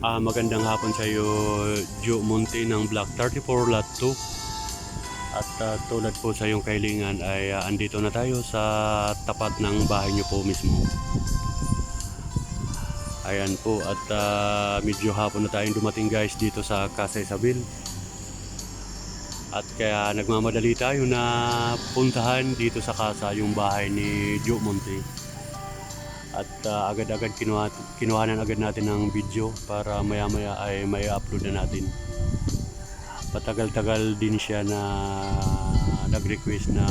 Ah, magandang hapon sa iyo, Joe Monte ng Block 34 Lot 2. At ah, tulad po sa iyong kailingan ay ah, andito na tayo sa tapat ng bahay niyo po mismo. Ayan po at ah, medyo hapon na tayong dumating guys dito sa Casa Isabel. At kaya nagmamadali tayo na puntahan dito sa casa yung bahay ni Joe Monte. At ah, agad-agad kinuha, kinuhanan agad natin ng video para maya-maya ay may upload na natin. Patagal-tagal din siya na nag-request na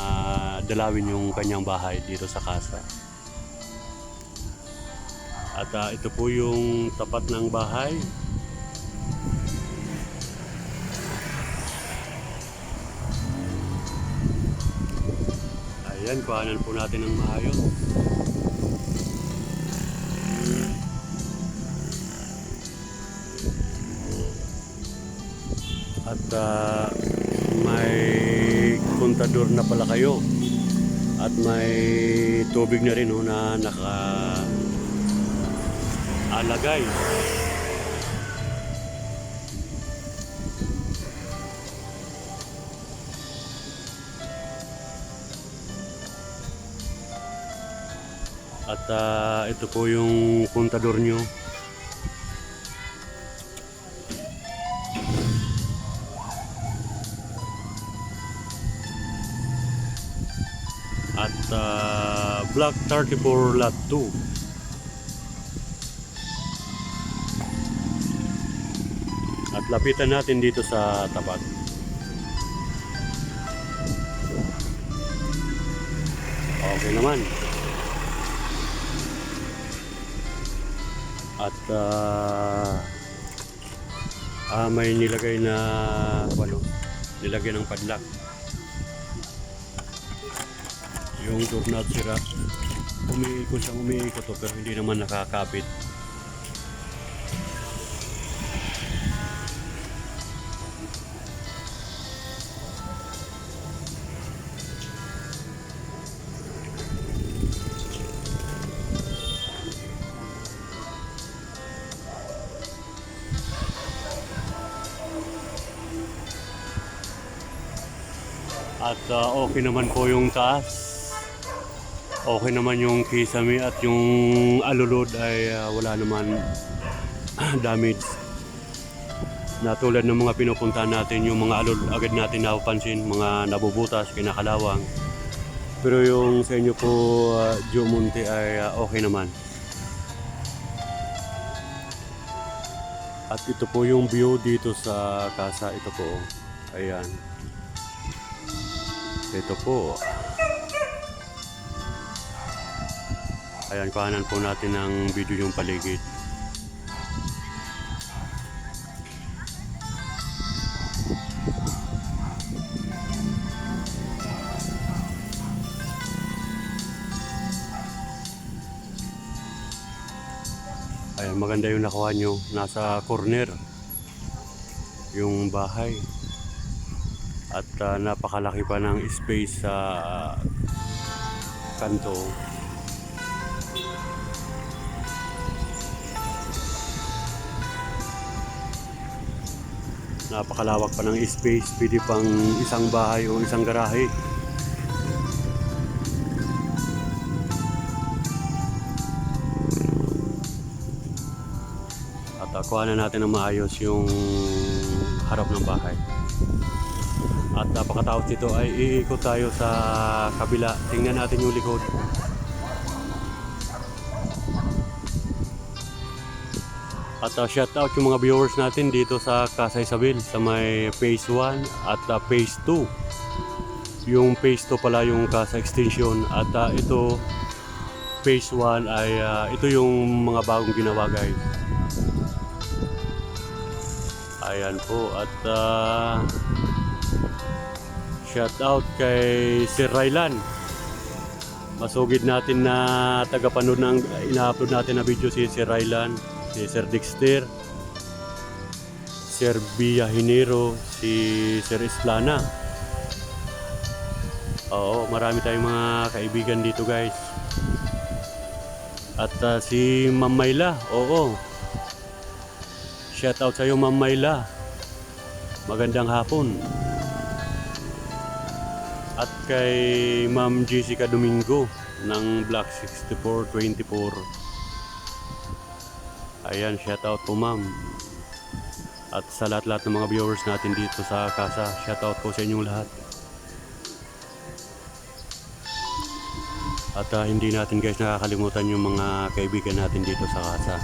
dalawin yung kanyang bahay dito sa casa. At ah, ito po yung tapat ng bahay. Ayan, kuhanan po natin ng maayos. Ah, may kontador na pala kayo. At may tubig na rin oh, na naka alagay. At ah, ito po yung kontador nyo. 34 Lot 2. At lapitan natin dito sa tapat. Okay naman. At ah ah, may nilagay na ano, nilagay ng padlock. Yung doorknob sira. Umiikot siyang umiikot to, pero hindi naman nakakapit. At ah, okay naman po yung taas. Okay naman yung kisame at yung alulod ay ah, wala naman damage. Na tulad ng mga pinupuntahan natin, yung mga alul agad natin napapansin, mga nabubutas, kinakalawang. Pero yung sa inyo po, uh, Joe Monte ay ah, okay naman. At ito po yung view dito sa casa. Ito po. Ayan. Ito po. Ayan, kuhanan po natin ng video yung paligid. Ayan, maganda yung nakuha nyo. Nasa corner. Yung bahay. At ah, napakalaki pa ng space sa kanto. Napakalawak pa ng space. Pwede pang isang bahay o isang garahe. At uh, kuha na natin ng maayos yung harap ng bahay. At napakataos dito ay iikot tayo sa kabila. Tingnan natin yung likod. At uh, shout out yung mga viewers natin dito sa Casa Isabel sa may phase 1 at uh, phase 2. Yung phase 2 pala yung Casa Extension at uh, ito phase 1 ay uh, ito yung mga bagong ginawa guys. Ayan po at uh, shout out kay Sir Rylan. Masugid natin na tagapanood ng ina-upload natin na video si Sir Rylan, si Sir Dexter, Sir Bia Hinero, si Sir Esplana. Oo, marami tayong mga kaibigan dito guys. At ah, si Ma'am Mayla, oo. Shout out sa iyo, Ma'am Mayla. Magandang hapon. At kay Ma'am Jessica Domingo ng Black 6424. Ayan, shout out po ma'am. At sa lahat-lahat ng mga viewers natin dito sa Casa, shout out po sa inyong lahat. At ah, hindi natin guys nakakalimutan yung mga kaibigan natin dito sa Casa.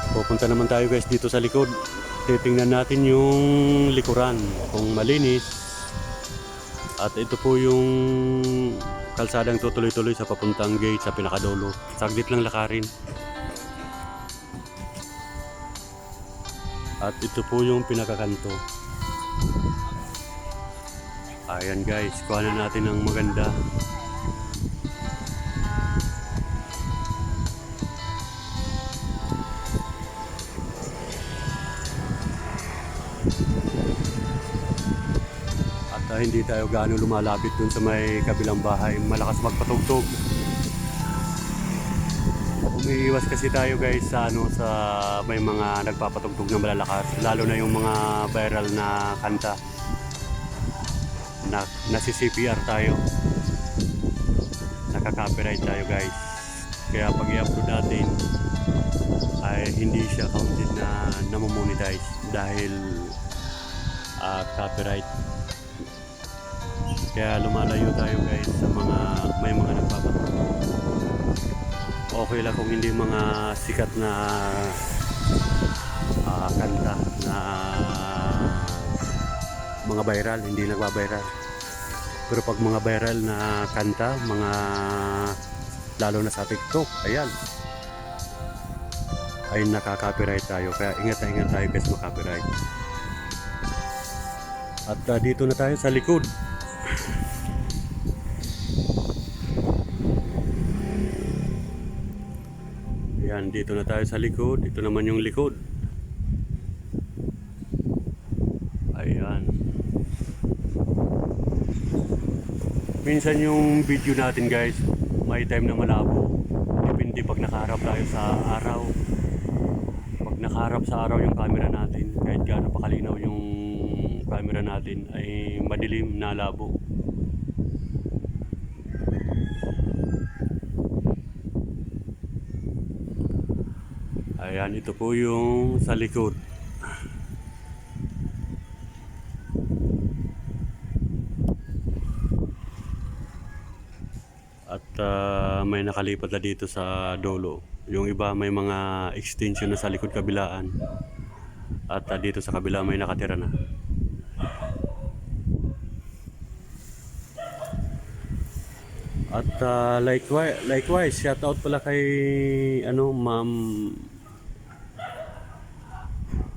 At pupunta naman tayo guys dito sa likod. Titingnan natin yung likuran kung malinis. At ito po yung kalsadang tutuloy-tuloy sa papuntang gate sa pinakadulo. Saglit lang lakarin. At ito po yung pinakakanto. Ayan guys, kuha na natin ng maganda. At ah, hindi tayo gaano lumalapit dun sa may kabilang bahay. Malakas magpatugtog. Umiiwas kasi tayo guys sa ano sa may mga nagpapatugtog na malalakas lalo na yung mga viral na kanta. Na nasi CPR tayo. Nakaka-copyright tayo guys. Kaya pag i-upload natin ay hindi siya counted na namamonetize dahil ah, copyright. Kaya lumalayo tayo guys sa mga may mga nagpapatugtog okay lang kung hindi mga sikat na ah, kanta na mga viral, hindi nagba-viral. Pero pag mga viral na kanta, mga lalo na sa TikTok, ayan, ay nakaka-copyright tayo. Kaya ingat na ingat tayo guys makapiright. At ah, dito na tayo sa likod. Yan, dito na tayo sa likod. Ito naman yung likod. Ayan. Minsan yung video natin guys, may time na malabo. Depende pag nakaharap tayo sa araw. Pag nakaharap sa araw yung camera natin, kahit gaano pa kalinaw yung camera natin, ay madilim na labo. Ayan, ito po yung sa likod. At ah, may nakalipat na dito sa dolo. Yung iba may mga extension na sa likod kabilaan. At ah, dito sa kabila may nakatira na. At ah, likewise, likewise, shout out pala kay ano, Ma'am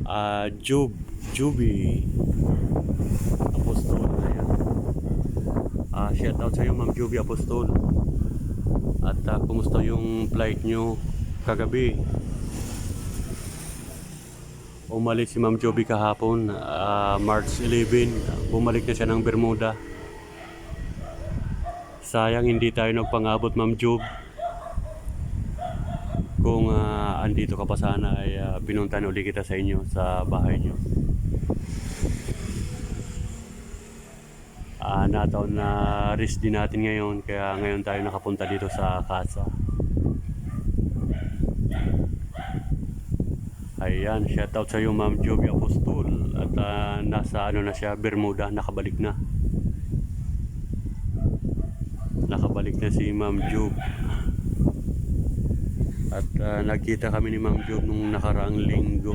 ah Jub, Juby Apostol. Ayan. Ah, shout out sa iyo Ma'am Juby Apostol. At ah, kumusta yung flight nyo kagabi? Umalis si Ma'am Joby kahapon, ah, March 11. Bumalik na siya ng Bermuda. Sayang hindi tayo nagpangabot Ma'am Job. Kung ah, andito ka pa sana ay uh, pinuntan uli kita sa inyo sa bahay nyo. Ah, nataon na risk din natin ngayon kaya ngayon tayo nakapunta dito sa casa. Ayan, shout out sa iyo Ma'am Joby Apostol at ah, nasa ano na siya Bermuda, nakabalik na. Nakabalik na si Ma'am Job. At ah, nagkita kami ni Ma'am Job nung nakaraang linggo.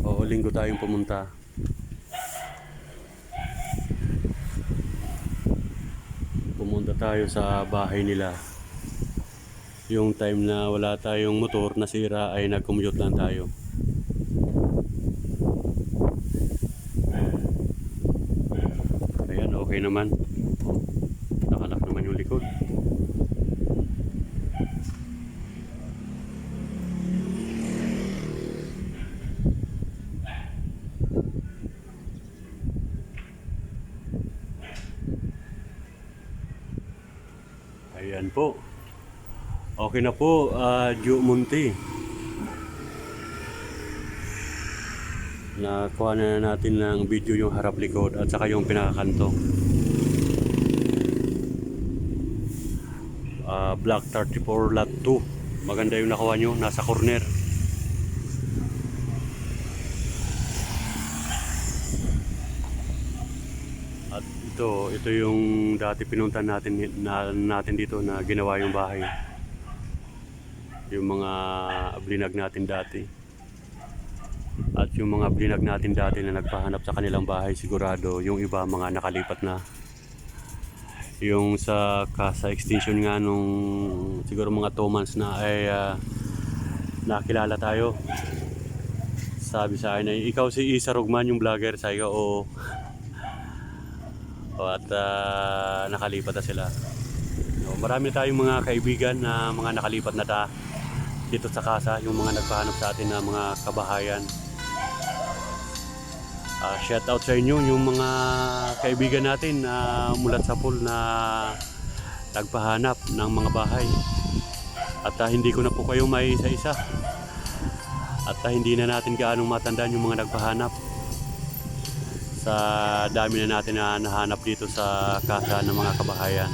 Oo, linggo tayong pumunta. Pumunta tayo sa bahay nila. Yung time na wala tayong motor nasira ay nag-commute lang tayo. Yan po. Okay na po, ah, uh, Gio Monte. Nakuha na natin ng video yung harap likod at saka yung pinakakanto. Uh, Block 34 Lot 2. Maganda yung nakuha nyo, nasa corner. At ito, yung dati pinuntan natin na, natin dito na ginawa yung bahay. Yung mga blinag natin dati. At yung mga blinag natin dati na nagpahanap sa kanilang bahay sigurado yung iba mga nakalipat na. Yung sa Casa Extension nga nung siguro mga 2 months na ay ah, nakilala tayo. Sabi sa akin ay ikaw si Isa Rugman yung vlogger sa iyo o o at ah, nakalipat na sila. No, marami tayong mga kaibigan na mga nakalipat na ta dito sa casa, yung mga nagpahanap sa atin na mga kabahayan. Ah, shout out sa inyo yung mga kaibigan natin na mulat sa pool na nagpahanap ng mga bahay. At ah, hindi ko na po kayo may isa-isa. At ah, hindi na natin gaanong matandaan yung mga nagpahanap sa dami na natin na nahanap dito sa casa ng mga kabahayan.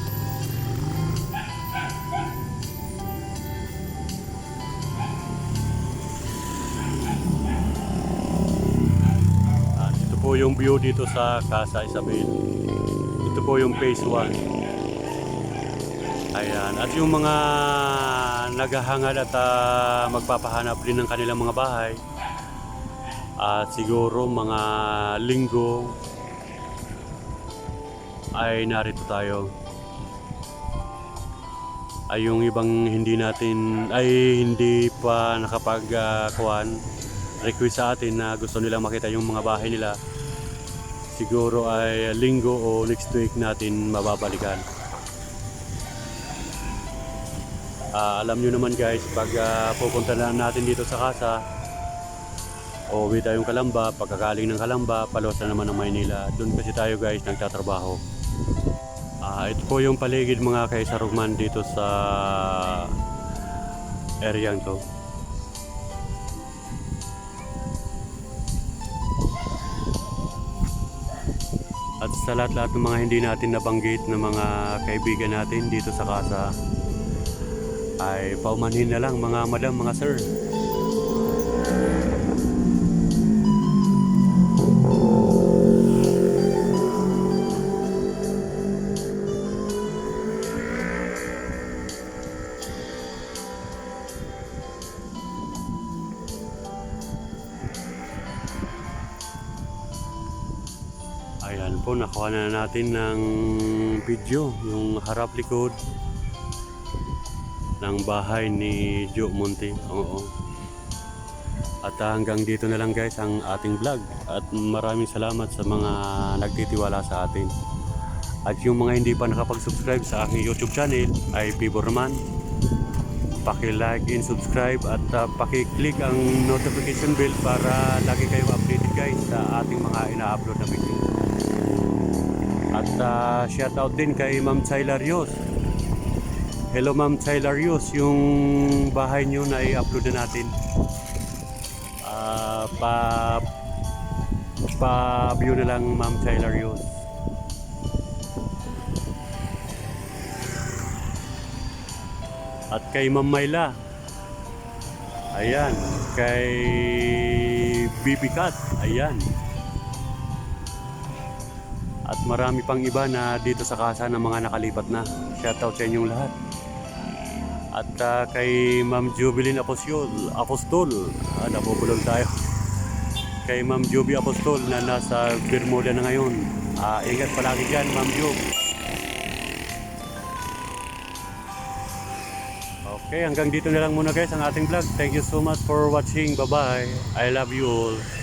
At ito po yung view dito sa Casa Isabel. Ito po yung phase 1. Ayan. At yung mga naghahangad at ah, magpapahanap din ng kanilang mga bahay, at siguro mga linggo ay narito tayo. Ay yung ibang hindi natin ay hindi pa nakapag-kuhan request sa atin na gusto nilang makita yung mga bahay nila. Siguro ay linggo o next week natin mababalikan. Ah, alam nyo naman guys, pag ah, pupunta na natin dito sa casa, Uuwi tayong Kalamba, pagkakaling ng Kalamba, palos na naman ng Maynila. Doon kasi tayo guys nagtatrabaho. Ah, ito po yung paligid mga kaisarugman dito sa area to. At sa lahat-lahat ng mga hindi natin nabanggit na mga kaibigan natin dito sa casa, ay paumanhin na lang mga madam, mga sir. Ayan po, nakuha na natin ng video, yung harap likod ng bahay ni Joe Monte. Oo. At ah, hanggang dito na lang guys ang ating vlog. At maraming salamat sa mga nagtitiwala sa atin. At yung mga hindi pa nakapag-subscribe sa aking YouTube channel ay Pibor. Paki-like and subscribe at uh, paki-click ang notification bell para lagi kayong updated guys sa ating mga ina-upload na video. At uh, shout out din kay Ma'am Chayla Rios. Hello Ma'am Chayla Rios, yung bahay nyo na i-upload na natin. Ah, pa pa view na lang Ma'am Chayla Rios. At kay Ma'am Mayla. Ayan, kay Bibi Cat. Ayan. At marami pang iba na dito sa casa ng mga nakalipat na. Shoutout sa inyong lahat. At ah, kay Ma'am Jubilin Apostol, Apostol, ah, nabubulol tayo. Kay Ma'am Juby Apostol na nasa Bermuda na ngayon. Ah, ingat palagi dyan, Ma'am Jub. Okay, hanggang dito na lang muna guys ang ating vlog. Thank you so much for watching. Bye-bye. I love you all.